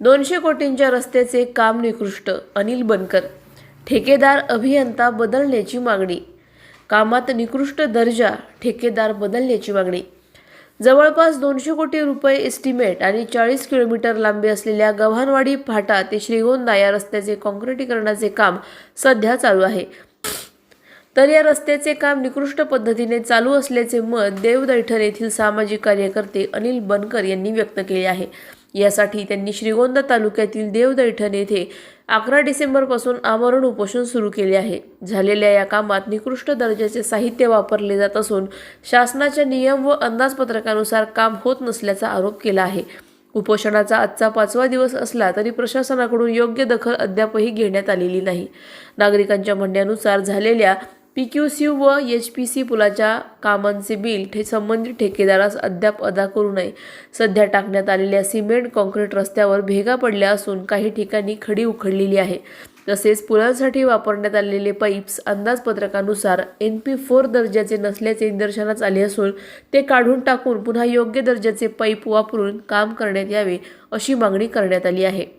दोनशे कोटींच्या रस्त्याचे काम निकृष्ट अनिल बनकर. ठेकेदार अभियंता बदलण्याची मागणी. कामात निकृष्ट दर्जा ठेकेदार बदलण्याची मागणी. जवळपास दोनशे कोटी रुपये एस्टिमेट आणि चाळीस किलोमीटर लांबी असलेल्या गव्हाणवाडी फाटा ते श्रीगोंदा या रस्त्याचे काँक्रिटीकरणाचे काम सध्या चालू आहे. तर या रस्त्याचे काम निकृष्ट पद्धतीने चालू असल्याचे मत देवदैठण येथील सामाजिक कार्यकर्ते अनिल बनकर यांनी व्यक्त केले आहे. यासाठी त्यांनी श्रीगोंदा तालुक्यातील देवदैठण येथे अकरा डिसेंबरपासून आमरण उपोषण सुरू केले आहे. झालेल्या या कामात निकृष्ट दर्जाचे साहित्य वापरले जात असून शासनाच्या नियम व अंदाजपत्रकानुसार काम होत नसल्याचा आरोप केला आहे. उपोषणाचा आजचा पाचवा दिवस असला तरी प्रशासनाकडून योग्य दखल अद्यापही घेण्यात आलेली नाही. नागरिकांच्या म्हणण्यानुसार झालेल्या पी क्यू सी व एच पी सी पुलाच्या कामांचे बिल ठे संबंधित ठेकेदारास अद्याप अदा करू नये. सध्या टाकण्यात आलेल्या सिमेंट कॉन्क्रीट रस्त्यावर भेगा पडल्या असून काही ठिकाणी खडी उखडलेली आहे. तसेच पुलांसाठी वापरण्यात आलेले पाईप्स अंदाजपत्रकानुसार एन पी फोर दर्जाचे नसल्याचे निदर्शनास आले असून ते काढून टाकून पुन्हा योग्य दर्जाचे पाईप वापरून काम करण्यात यावे अशी मागणी करण्यात आली आहे.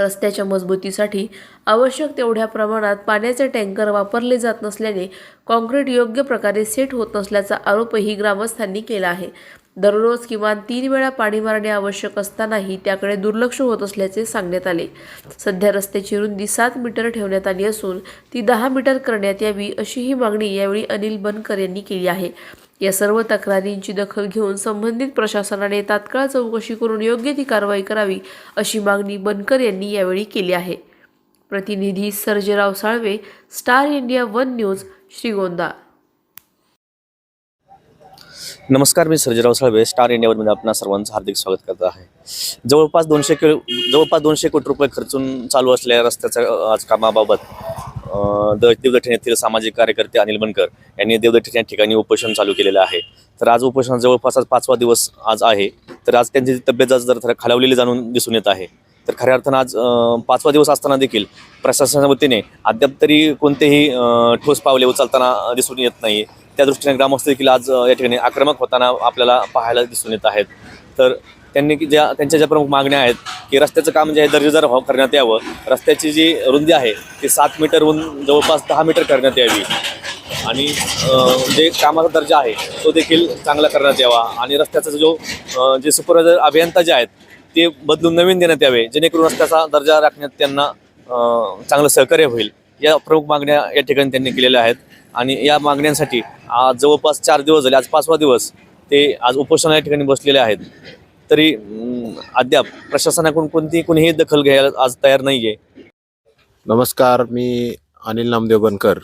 रस्त्याच्या मजबूतीसाठी आवश्यक तेवढ्या प्रमाणात पाण्याचे टँकर वापरले जात नसल्याने काँक्रीट योग्य प्रकारे सेट होत नसल्याचा आरोपही ग्रामस्थांनी केला आहे. दररोज किमान तीन वेळा पाणी मारणे आवश्यक असतानाही त्याकडे दुर्लक्ष होत असल्याचे सांगण्यात आले. सध्या रस्त्याची रुंदी सात मीटर ठेवण्यात आली असून ती दहा मीटर करण्यात यावी अशी ही मागणी यावेळी अनिल बनकर यांनी केली आहे. या सर्व तक्रारींची दखल घेऊन संबंधित प्रशासनाने तात्काळ चौकशी करून योग्य ती कारवाई करावी अशी मागणी बनकर यांनी यावेळी केली आहे. प्रतिनिधी Sarjerao Salve star India one news Shrigonda. नमस्कार मी सर्जराव साळवे स्टार इंडियावरमध्ये आपणा सर्वांचं हार्दिक स्वागत करत आहे. जवळपास दोनशे किलो जवळपास दोनशे कोटी रुपये खर्चून चालू असलेल्या रस्त्याच्या आज कामाबाबत देवदठण येथील सामाजिक कार्यकर्ते अनिल बनकर यांनी देवदठण या ठिकाणी उपोषण चालू केलेलं आहे. तर आज उपोषण जवळपास आज पाचवा दिवस आज आहे. तर आज त्यांची तब्येत आज जर खालावलेली जाणून दिसून येत आहे. तर खऱ्या अर्थानं आज पाचवा दिवस असताना देखील प्रशासनाच्या वतीने अद्याप तरी कोणतेही ठोस पावले उचलताना दिसून येत नाही त्या दृष्टीने ग्रामस्थ देखील आज या ठिकाणी आक्रमक होताना आपल्याला पाहायला दिसून येत आहेत. तर त्यांनी की ज्या त्यांच्या ज्या प्रमुख मागण्या आहेत की रस्त्याचं काम जे आहे दर्जेदार व्हावं हो-, करण्यात यावं रस्त्याची जी रुंदी आहे ती सात मीटरहून जवळपास दहा मीटर करण्यात यावी. आणि जे कामाचा दर्जा आहे तो देखील चांगला करण्यात यावा. आणि रस्त्याचा जो जे सुपरवायझर अभियंता जे आहेत ते बदलून नवीन देण्यात यावे जेणेकरून रस्त्याचा दर्जा राखण्यात त्यांना चांगलं सहकार्य होईल. या प्रमुख मागण्या या ठिकाणी त्यांनी केलेल्या आहेत. आणि या मागण्यांसाठी आज जवळपास चार दिवस झाले आज पाचवा दिवस ते आज उपोषणा या ठिकाणी बसलेले आहेत. तरी अद्याप प्रशासनाकडून कोणती कोणीही दखल घ्यायला आज तयार नाही आहे नमस्कार मी अनिल नामदेव बनकर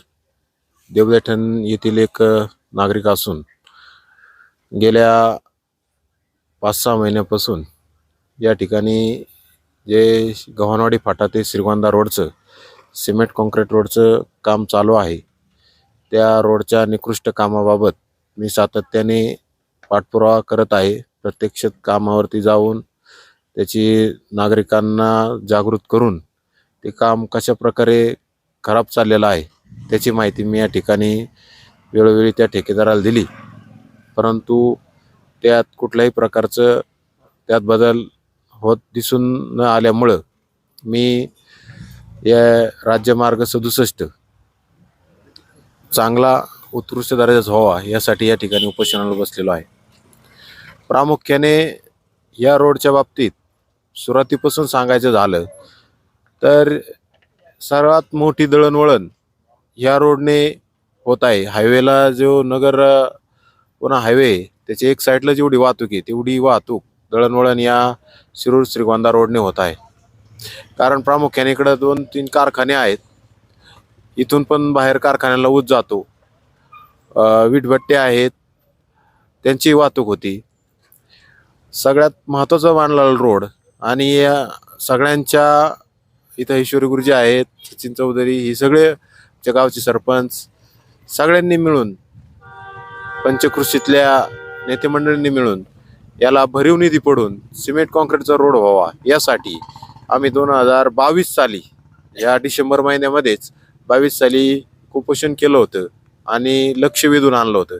देवदैठण येथील एक नागरिक असून गेल्या पाच सहा महिन्यापासून या ठिकाणी जे गव्हाणवाडी फाटा ते श्रीगोंदा रोडचं सिमेंट कॉन्क्रीट रोडचं काम चालू आहे. त्या रोडच्या निकृष्ट कामाबाबत मी सातत्याने पाठपुरावा करत आहे. प्रत्यक्ष कामावरती जाऊन त्याची नागरिकांना जागृत करून ते काम कशा प्रकारे खराब चाललेलं आहे त्याची माहिती मी या ठिकाणी वेळोवेळी त्या ठेकेदाराला दिली. परंतु त्यात कुठल्याही प्रकारचं त्यात बदल होत दिसून न आल्यामुळं मी या राज्यमार्ग सदुसष्ट चांगला उत्कृष्ट दर्जाचा व्हावा यासाठी या ठिकाणी उपोषणाला बसलेलो आहे. प्रामुख्याने या रोडच्या बाबतीत सुरुवातीपासून सांगायचं झालं तर सर्वात मोठी दळणवळण या रोडने होत आहे. हायवेला जो नगर पुन्हा हायवे त्याच्या एक साईडला जेवढी वाहतूक आहे तेवढी वाहतूक दळणवळण या शिरूर श्रीगोंदा रोडने होत आहे. कारण प्रामुख्याने इकडं दोन तीन कारखाने आहेत. इथून पण बाहेर कारखान्याला ऊस जातो. अ, वीटभट्टे आहेत. त्यांची वाहतूक होती. सगळ्यात महत्त्वाचं मानलाल रोड आणि या सगळ्यांच्या इथं ईश्वरी गुरुजी आहेत सचिन चौधरी ही सगळे आमच्या गावचे सरपंच सगळ्यांनी मिळून पंचकृषीतल्या नेतेमंडळींनी मिळून याला भरीव निधी पडून सिमेंट कॉन्क्रीटचा रोड व्हावा यासाठी आम्ही दोन हजार बावीस साली या डिसेंबर महिन्यामध्येच बावीस साली कुपोषण केलं होतं आणि लक्ष वेधून आणलं होतं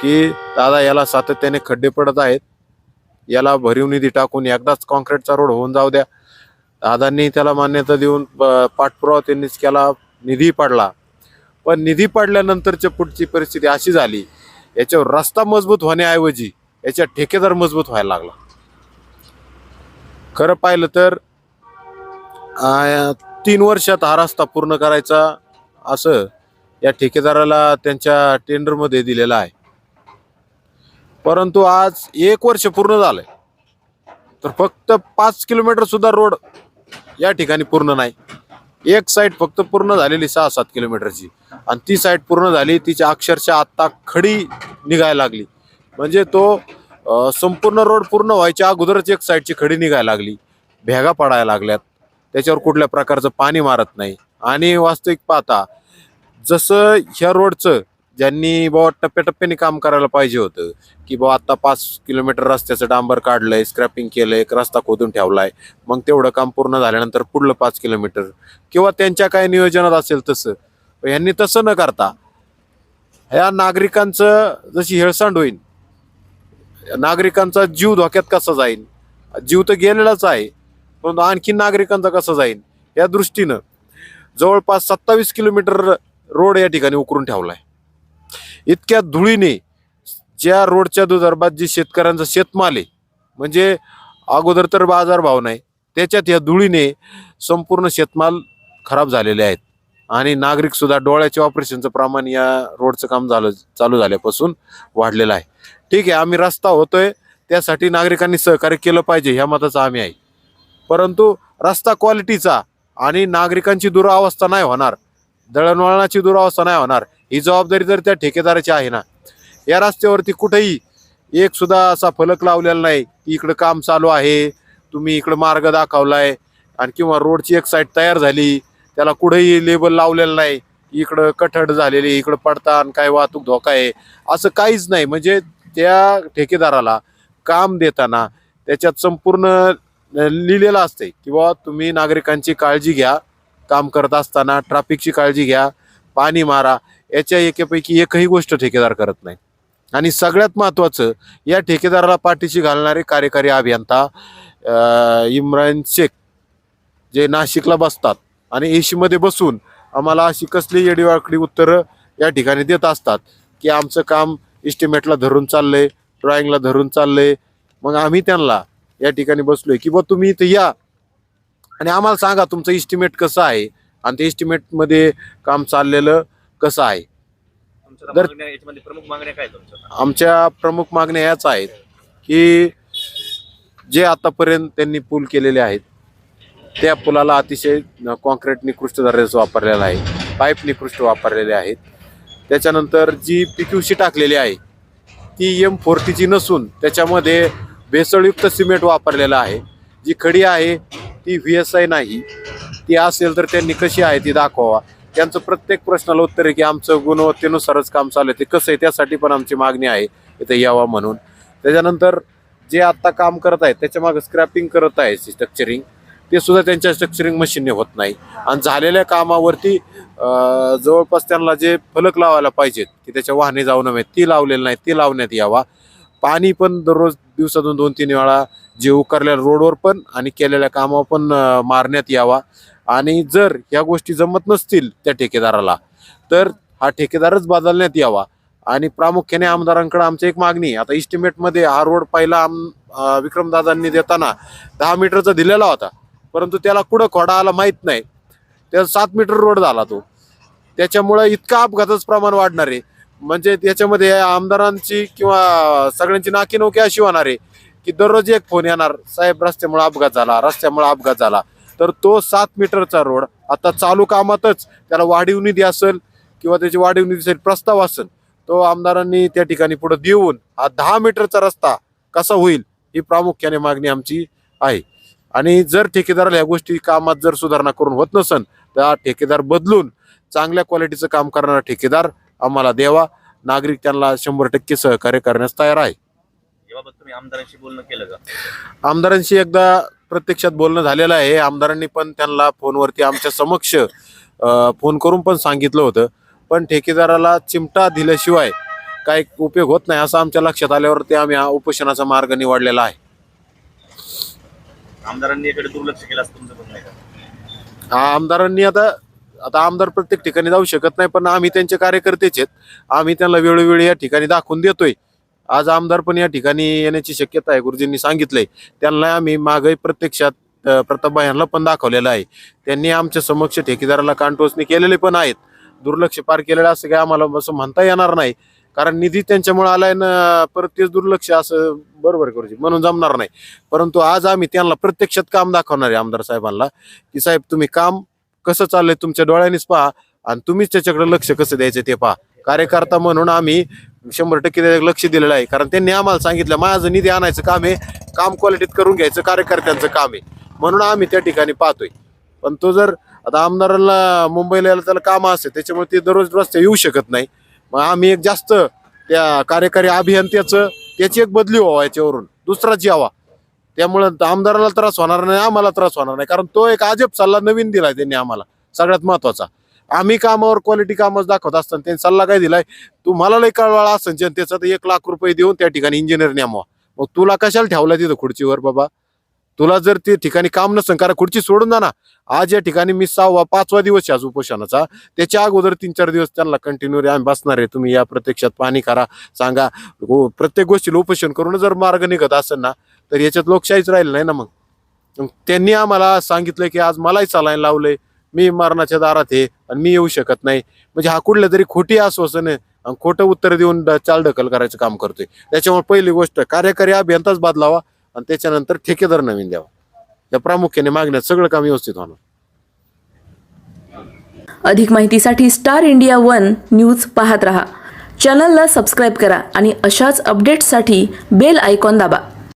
की दादा याला सातत्याने खड्डे पडत आहेत याला भरीव निधी टाकून एकदाच कॉन्क्रीटचा रोड होऊन जाऊ द्या. दादांनी त्याला मान्यता देऊन पाठपुरावा त्यांनीच केला निधी पडला. पण निधी पडल्यानंतरच्या पुढची परिस्थिती अशी झाली याच्यावर रस्ता मजबूत होण्याऐवजी याच्या ठेकेदार मजबूत व्हायला लागला. खरं पाहिलं तर तीन वर्षात हा रस्ता पूर्ण करायचा असं या ठेकेदाराला त्यांच्या टेंडरमध्ये दिलेलं आहे. परंतु आज एक वर्ष पूर्ण झालंय. तर फक्त पाच किलोमीटर सुद्धा रोड या ठिकाणी पूर्ण नाही. एक साईड फक्त पूर्ण झालेली सहा सात किलोमीटरची. आणि ती साईड पूर्ण झाली तिची अक्षरशः आत्ता खडी निघायला लागली. म्हणजे तो संपूर्ण रोड पूर्ण व्हायच्या अगोदरच एक साईडची खडी निघायला लागली. भेगा पडायला लागल्यात. त्याच्यावर कुठल्या प्रकारचं पाणी मारत नाही. आणि वास्तविक पाहता जसं ह्या रोडचं ज्यांनी बाबा टप्प्याटप्प्याने काम करायला पाहिजे होतं की बाबा आत्ता पाच किलोमीटर रस्त्याचं डांबर काढलंय स्क्रॅपिंग केलंय एक रस्ता खोदून ठेवलाय मग तेवढं काम पूर्ण झाल्यानंतर पुढलं पाच किलोमीटर. किंवा त्यांच्या काय नियोजनात असेल तसं यांनी ह्यांनी तसं न करता ह्या नागरिकांचं जशी हेळसांड होईल नागरिकांचा जीव धोक्यात कसा जाईल जीव तर गेलेलाच आहे परंतु आणखी नागरिकांचा कसा जाईल या दृष्टीनं जवळपास सत्तावीस किलोमीटर रोड या ठिकाणी उकरून ठेवला आहे इतक्या धुळीने ज्या रोडच्या दुधारबाद जी शेतकऱ्यांचा शेतमाल आहे म्हणजे अगोदर तर बाजारभाव नाही त्याच्यात या धुळीने संपूर्ण शेतमाल खराब झालेले आहेत. आणि नागरिक सुद्धा डोळ्याच्या ऑपरेशनचं प्रमाण या रोडचं काम झालं चालू झाल्यापासून वाढलेलं आहे. ठीक आहे आम्ही रस्ता होतोय त्यासाठी नागरिकांनी सहकार्य केलं पाहिजे ह्या मताचा आम्ही आहे. परंतु रस्ता क्वालिटीचा आणि नागरिकांची दुरावस्था नाही होणार दळणवळणाची दुरावस्था नाही होणार ही जबाबदारी तर त्या ठेकेदाराची आहे ना या रस्त्यावरती कुठेही एक सुद्धा असा फलक लावलेला नाही की इकडं काम चालू आहे तुम्ही इकडं मार्ग दाखवलाय आणि किंवा रोडची एक साईड तयार झाली त्याला कुठेही लेबल लावलेलं नाही. इकडं कठड झालेली इकडं पडतान काय वाहतूक धोका आहे. असं काहीच नाही. म्हणजे त्या ठेकेदाराला काम देताना त्याच्यात संपूर्ण लिहिलेलं असते किंवा तुम्ही नागरिकांची काळजी घ्या. काम करत असताना ट्रॅफिकची काळजी घ्या. पाणी मारा. याच्या एकेपैकी एकही गोष्ट ठेकेदार करत नाही. आणि सगळ्यात महत्त्वाचं या ठेकेदाराला पाठीशी घालणारे कार्यकारी अभियंता इम्रान शेख जे नाशिकला बसतात. आणि एशीमध्ये बसून आम्हाला अशी कसली येडीवाकडी उत्तरं या ठिकाणी देत असतात की आमचं काम इस्टिमेटला धरून चाललंय ड्रॉइंगला धरून चाललंय. मग आम्ही त्यांना या ठिकाणी बसलोय की बा तुम्ही इथं या. आणि आम्हाला सांगा तुमचं इस्टिमेट कसं आहे? आणि ते इस्टिमेटमध्ये काम चाललेलं कसं आहे? आमच्या प्रमुख मागण्या ह्याच आहेत की जे आतापर्यंत त्यांनी पूल केलेले आहेत त्या पुलाला अतिशय कॉन्क्रीट निकृष्ट दर्जाचं वापरलेलं आहे. पाईप निकृष्ट वापरलेले आहेत. त्याच्यानंतर जी पी टाकलेली आहे ती एम फोर्टीची नसून त्याच्यामध्ये भेसळयुक्त सिमेंट वापरलेलं आहे. जी खडी आहे ती व्ही एस आय नाही. ती असेल तर त्यांनी कशी आहे ती दाखवावा. त्यांचं प्रत्येक प्रश्नाला उत्तर आहे की आमचं गुणवत्तेनुसारच काम चालू आहे. ते कसं आहे त्यासाठी पण आमची मागणी आहे. इथं यावा म्हणून. त्याच्यानंतर जे आत्ता काम करत आहेत त्याच्यामागं स्क्रॅपिंग करत आहे स्ट्रक्चरिंग ते सुद्धा त्यांच्या स्ट्रक्चरिंग मशीनने होत नाही. आणि झालेल्या कामावरती जवळपास त्यांना जे फलक लावायला पाहिजेत की त्याच्या वाहने जाऊ नव्हे ती लावलेली नाही ती लावण्यात यावा. पाणी पण दररोज दिवसातून दोन तीन वेळा जे उकारलेल्या रोडवर पण आणि केलेल्या कामावर पण मारण्यात यावा. आणि जर ह्या गोष्टी जमत नसतील त्या ठेकेदाराला तर हा ठेकेदारच बदलण्यात यावा. आणि प्रामुख्याने आमदारांकडे आमची एक मागणी आता इस्टिमेटमध्ये हा रोड पहिला आम विक्रमदादांनी देताना दहा मीटरचा दिलेला होता. परंतु त्याला कुठं खोडा आला माहीत नाही. त्या सात मीटर रोड झाला तो. त्याच्यामुळं इतका अपघाताचं प्रमाण वाढणार आहे. म्हणजे त्याच्यामध्ये आमदारांची किंवा सगळ्यांची नाकीनोकी अशी होणार आहे की दररोज एक फोन येणार. साहेब रस्त्यामुळे अपघात झाला रस्त्यामुळे अपघात झाला. तर तो सात मीटरचा रोड आता चालू कामातच त्याला वाढीव निधी असेल किंवा त्याची वाढीव निधीसाठी प्रस्ताव असेल तो आमदारांनी त्या ठिकाणी पुढे देऊन हा दहा मीटरचा रस्ता कसा होईल ही प्रामुख्याने मागणी आमची आहे. आणि जर ठेकेदाराला ह्या गोष्टी कामात जर सुधारणा करून होत नसेल तर ठेकेदार बदलून चांगल्या क्वालिटीचं काम करणारा ठेकेदार आम्हाला द्यावा. नागरिक त्यांना शंभर टक्के सहकार्य करण्यास तयार आहे. तुम्ही आमदारांशी बोलणं केलं का? आमदारांशी एकदा प्रत्यक्षात बोलणं झालेलं आहे. आमदारांनी पण त्यांना फोनवरती आमच्या समक्ष फोन करून पण सांगितलं होतं. पण ठेकेदाराला चिमटा दिल्याशिवाय काही उपयोग होत नाही असं आमच्या लक्षात आल्यावर ते आम्ही हा उपोषणाचा मार्ग निवडलेला आहे. आमदारांनी याकडे दुर्लक्ष केलं असं तुमचं म्हणणं आहे का? आमदारांनी आता आता आमदार प्रत्येक ठिकाणी जाऊ शकत नाही पण आम्ही त्यांचे कार्यकर्तेच आहेत. आम्ही त्यांना वेळोवेळी या ठिकाणी दाखवून देतोय. आज आमदार पण या ठिकाणी येण्याची शक्यता आहे गुरुजींनी सांगितलंय. त्यांना आम्ही मागे प्रत्यक्षात अं, यांना पण दाखवलेलं आहे. त्यांनी आमच्या समक्ष ठेकेदाराला कानटोचणी केलेले पण आहेत. दुर्लक्ष पार केलेलं असं काही आम्हाला असं म्हणता येणार नाही. कारण निधी त्यांच्यामुळे आलाय ना परत तेच दुर्लक्ष असं बरोबर करूची म्हणून जमणार नाही. परंतु आज आम्ही त्यांना प्रत्यक्षात काम दाखवणार आहे आमदार साहेबांना की साहेब तुम्ही काम कसं चाललंय तुमच्या डोळ्यांनीच पहा आणि तुम्हीच त्याच्याकडे लक्ष कसं द्यायचं ते पहा. कार्यकर्ता म्हणून आम्ही शंभर टक्के लक्ष दिलेलं आहे. कारण त्यांनी आम्हाला सांगितलं माझं निधी आणायचं काम आहे काम क्वालिटीत करून घ्यायचं कार्यकर्त्यांचं काम आहे. म्हणून आम्ही त्या ठिकाणी पाहतोय. पण तो जर आता आमदाराला मुंबईला यायला त्याला काम असते त्याच्यामुळे ते दररोज रस्ते येऊ शकत नाही. मग आम्ही एक जास्त त्या कार्यकारी अभियंत्याचं त्याची एक बदली व्हावा याच्यावरून. दुसराच यावा. त्यामुळं आमदाराला त्रास होणार नाही आम्हाला त्रास होणार नाही. कारण तो एक अजब सल्ला नवीन दिलाय त्यांनी आम्हाला सगळ्यात महत्त्वाचा. आम्ही कामावर क्वालिटी कामच दाखवत असताना त्यांनी सल्ला काय दिलाय? तुम्हाला लय कळवाळा असेल जनतेचा तर एक लाख रुपये देऊन त्या ठिकाणी इंजिनियर नेमवा मग तुला कशाला ठेवला तिथं खुर्चीवर बाबा? तुला जर ते ठिकाणी काम नसेल कारण खुर्ची सोडून जा ना आज या ठिकाणी मी सहावा पाचवा दिवस आज उपोषणाचा. त्याच्या अगोदर तीन चार दिवस त्यांना कंटिन्यू आम्ही बसणार आहे. तुम्ही या प्रत्यक्षात पाणी करा सांगा. हो, प्रत्येक गोष्टीला उपोषण करून जर मार्ग निघत असेल ना तर याच्यात लोकशाहीच राहिलं नाही ना मग. त्यांनी आम्हाला सांगितलं की आज मलाही चालायला लावलंय. मी मरणाच्या दारात आहे आणि मी येऊ शकत नाही. म्हणजे हा कुठलं तरी खोटी आश्वासन आहे. आणि खोटं उत्तर देऊन चालढकल करायचं काम करतोय. त्याच्यामुळे पहिली गोष्ट कार्यकारी अभियंताच बदलावा आणि त्याच्यानंतर ठेकेदार नवीन द्यावा. या प्रामुख्याने मागण्यात सगळं काम व्यवस्थित होणार. अधिक माहितीसाठी स्टार इंडिया वन न्यूज पाहत रहा. चॅनलला सबस्क्राईब करा आणि अशाच अपडेट्ससाठी बेल आयकॉन दाबा.